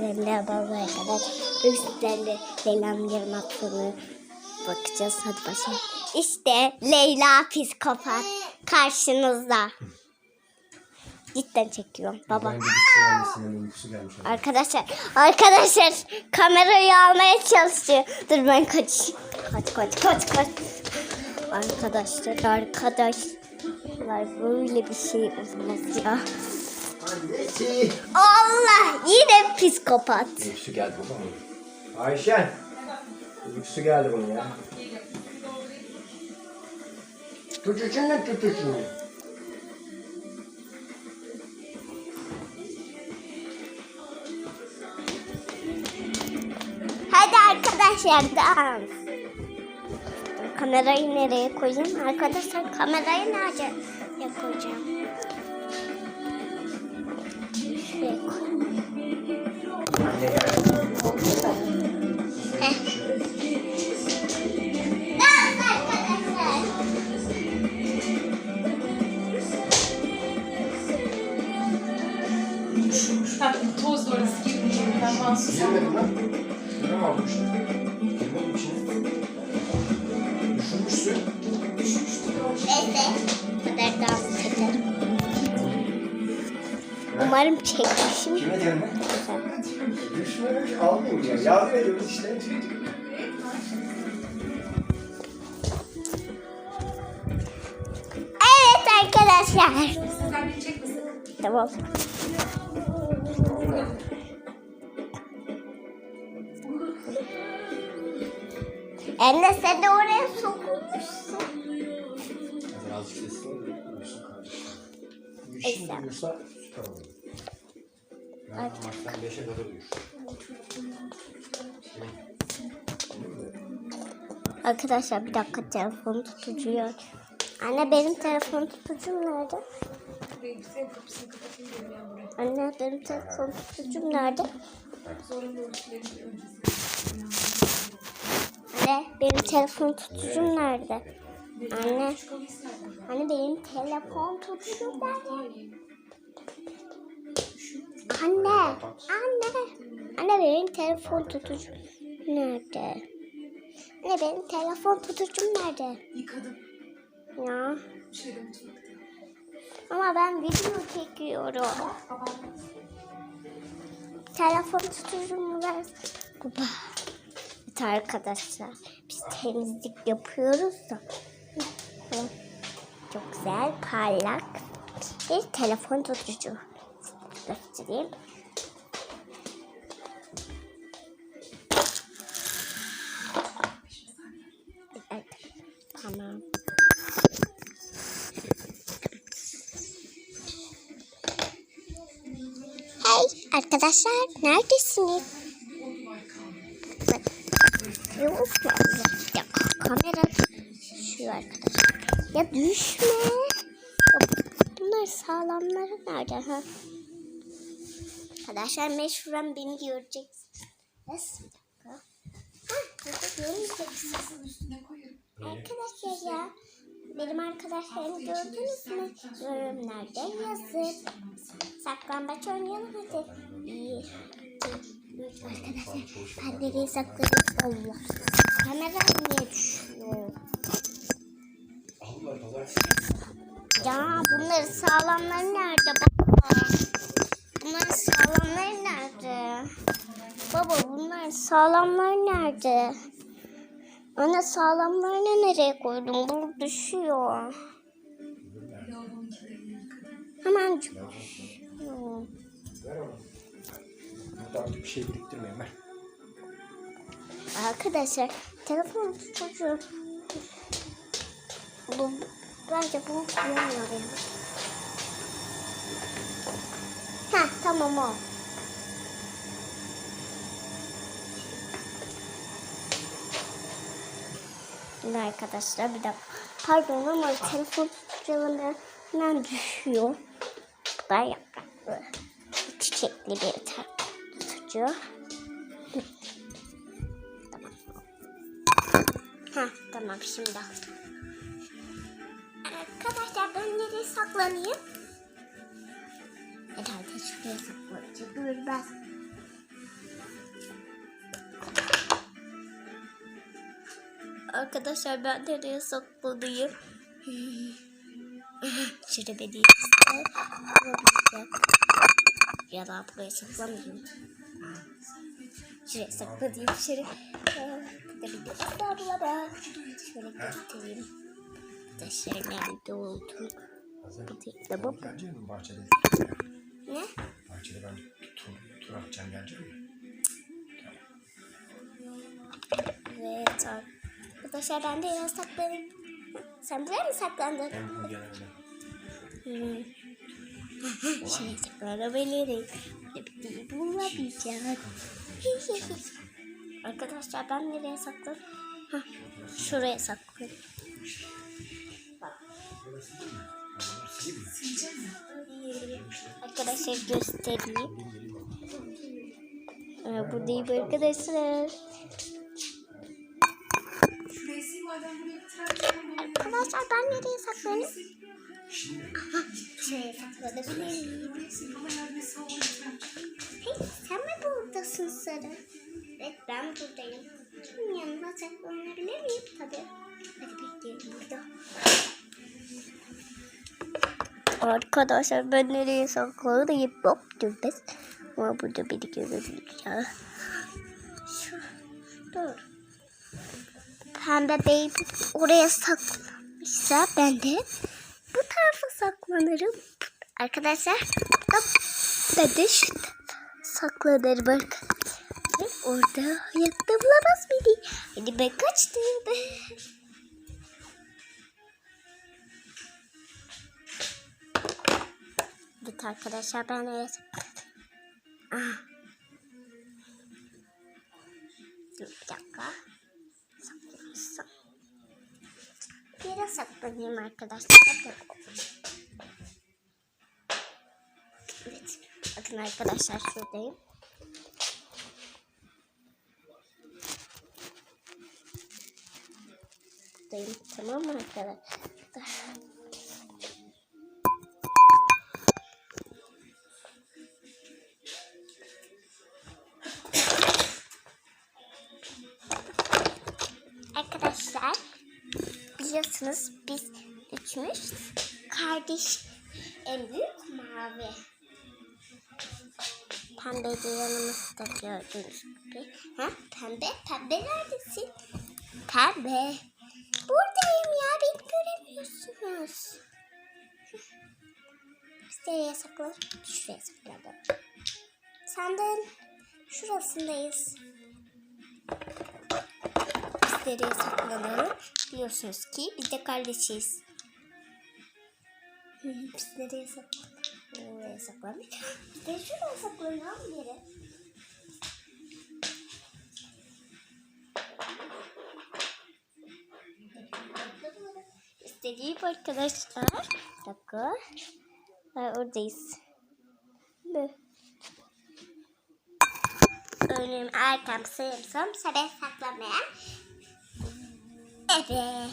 Merhaba arkadaşlar. Bugün sizlerle Leyla'nın yarım bakacağız. Hadi başlayalım. İşte Leyla psikopat karşınızda. Cidden çekiyorum baba. Bence bir annesinin uykusu gelmiş. ona. Arkadaşlar, arkadaşlar kamerayı almaya çalışıyor. Dur ben kaç. Kaç kaç kaç kaç. Arkadaşlar, arkadaşlar böyle bir şey olmaz ya. Annesi. Allah yine psikopat. Uykusu geldi baba? Ayşen. Uykusu geldi bunun ya. Tut ucundan tut ucundan. Hadi arkadaşlar dans. Kamerayı nereye koyayım? Arkadaşlar kamerayı nereye koyacağım? Tatlım toz orası girmiyor. Ben mahsus Girmedin lan. Ne içine. Düşürmüşsün. Neyse. Bu kadar dans ederim. Umarım çekmişim. Kime gelme? Düşmemiş almayayım ya. Yardım ediyoruz işte. Evet arkadaşlar. Sizden. Tamam. Anne sen de oraya sokulmuşsun. Hadi azıcık sesini uyusun kardeşim. Şimdi Neyse. uyursa süper olur. Ben maçtan 5'e kadar uyur. Arkadaşlar bir dakika telefon tutucuyor. Anne benim telefon tutucum nerede? Kapısını kapatayım buraya. Anne benim telefon tutucum nerede? Zorunlu ölçülerin öncesi. Anne benim telefon tutucum nerede? Anne, anne benim telefon tutucum nerede? Anne, anne, anne benim telefon tutucum nerede? Anne benim telefon tutucum nerede? Yıkadım. Ya mutfakta. ama ben video çekiyorum. Telefon tutucumu ver. Baba. Evet arkadaşlar biz temizlik yapıyoruz da. Çok güzel parlak bir telefon tutucu. Göstereyim. Evet. Tamam. Hey arkadaşlar neredesiniz? Yok? Ya kamera şu arkadaşlar. Ya düşme. Bunlar sağlamları nerede ha? Arkadaşlar meşhuren beni göreceksiniz. Ha, koyarım. Arkadaşlar ya benim arkadaşlarımı gördünüz mü? Yorumlarda yazın. Saklambaç oynayalım hadi. Arkadaşlar. Ben nereye saklanayım? Allah. Kamera niye düşüyor? Ya bunların sağlamları nerede baba? Bunların sağlamları nerede? Baba bunların sağlamları nerede? Anne sağlamlarını nereye koydun? Bu düşüyor. Hemen düşüyor. Burada bir şey biriktirmeyin ver. Arkadaşlar telefon tutucu. Bu, bence bunu kullanmıyorum. Ha tamam o. Şimdi arkadaşlar bir dakika. Pardon ama telefon hemen düşüyor. Bu da yapraklı. Çiçekli bir tutucu. Ha tamam şimdi. Arkadaşlar ben nereye saklanayım? şuraya ben. Arkadaşlar ben nereye saklanayım? Çirebediğimizde bulabileceğim. Ya da buraya saklamayayım. Şuraya sakladığım şuraya. Gidebilirim. Asla bulamam. Şöyle göstereyim. Arkadaşlar nerede olduk? Bir tek de bu. Ne? Bahçede ben tur, tur atacağım gelecek mi? Evet arkadaşlar ben de yere saklanayım. Sen buraya mı saklandın? Hem bu öyle. Hmm. Şuraya saklanabilirim. Şey bulamayacağım. Arkadaşlar ben nereye saklanayım? Hah, Şuraya saklanayım. Bak. Arkadaşlar göstereyim. Ee, buradayım arkadaşlar. Arkadaşlar ben nereye saklanayım? O bitirelim. Hey, sen mi buradasın Sarı? Evet ben buradayım. Senin yanına saklanabilir miyim? Tabii. Hadi bekleyelim burada. Arkadaşlar ben nereye saklanayım? Yok dürbez. Ama burada beni görebilir. Şu, dur. Pembe baby oraya saklanmışsa ben de bu tarafa saklanırım. Arkadaşlar da ben de şu saklanırım arkadaşlar. Orada hayatta bulamaz beni. Hadi ben kaçtım. Evet arkadaşlar ben sakladım? Ah. Dur bir dakika. Saklamışsın. Bir yere saklanayım arkadaşlar. Hadi. Evet. Bakın arkadaşlar şuradayım. Buradayım. Tamam mı? Arkadaşlar biliyorsunuz biz üçümüz kardeş en büyük mavi. Pembe de yanımızda gördüğünüz gibi. Ha? Pembe, pembe neredesin? Pembe. Buradayım ya beni göremiyorsunuz. Biz nereye saklanalım? Şuraya saklanalım. Sandığın şurasındayız. Biz nereye saklanalım? Biliyorsunuz ki biz de kardeşiz. Biz nereye saklanalım? Oraya saklandık. De şuraya saklanalım yere. İstediğim arkadaşlar. Bir dakika. Ha, oradayız. Ne? Önüm, arkam, sağım, solum, sabah saklanmayan. Evet.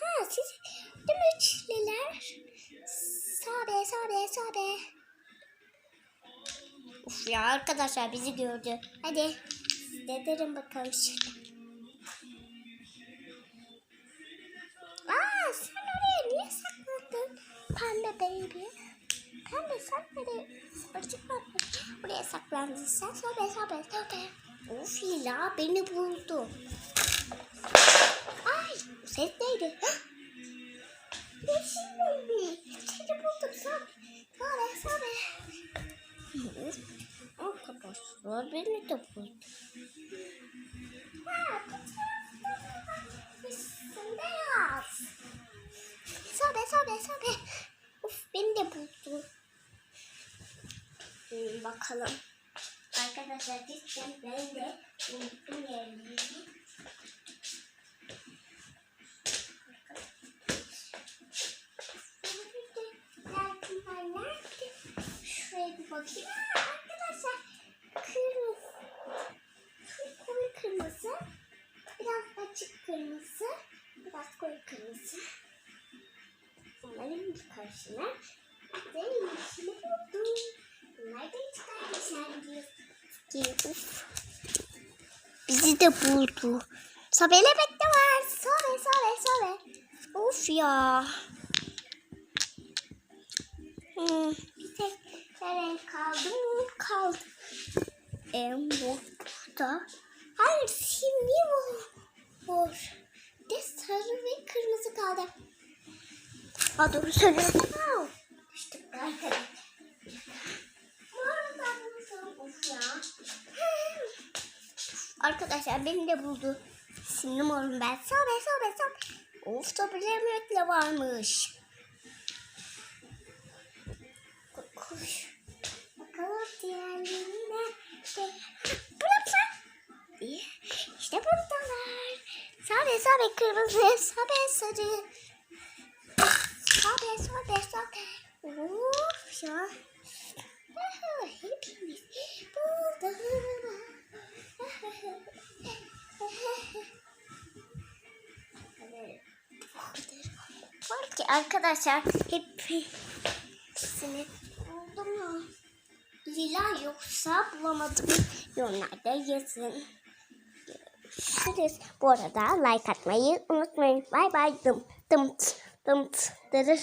Ha siz dümüşlüler. Sabe, sabe, sabe. Uf ya arkadaşlar bizi gördü. Hadi. Siz de derin bakalım şöyle. Aa sen oraya niye saklandın? Pembe baby. Pembe sen nereye? Var. Buraya saklandın sen. Sobe sobe sobe. Of Lila beni buldu. Ses neydi? Yeşil baby. Seni buldum sobe. Sobe sobe. Hı, Arkadaşlar beni de buldu. Ha, bakmışsın beyaz. Sobe sobe sobe. Uf beni de buldu. Hmm, bakalım. Arkadaşlar cidden ben de unuttum yerini. Bakayım. Aa, arkadaşlar kırmızı. Koyu kırmızı. Biraz açık kırmızı. Biraz koyu kırmızı. Onların bir karşına. De yeşili buldum. Bunlar da hiç kardeşler. Bizi de buldu. Sobelebek de var. Sobe sobe sobe. Of ya. Hmm, bir tek renk kaldı mı? Kaldı. Em bu burada. Hayır simli bu. Bir de sarı ve kırmızı kaldı. Aa doğru söylüyorsun. Wow. Düştük arkadaşlar. Arkadaşlar beni de buldu. Simli morum ben. Sobe sobe sobe. Of bilemekle varmış. Koş. De. Burası. İşte buradalar. Sabe sabe kırmızı, sabe sarı. Sabe sabe sabe. Of ya. Hepimiz burada. Var ki arkadaşlar hepsini buldum mu? Lila yoksa bulamadım. Yorumlarda yazın. Görüşürüz. Bu arada like atmayı unutmayın. Bay bay. Dım dım dım dırır.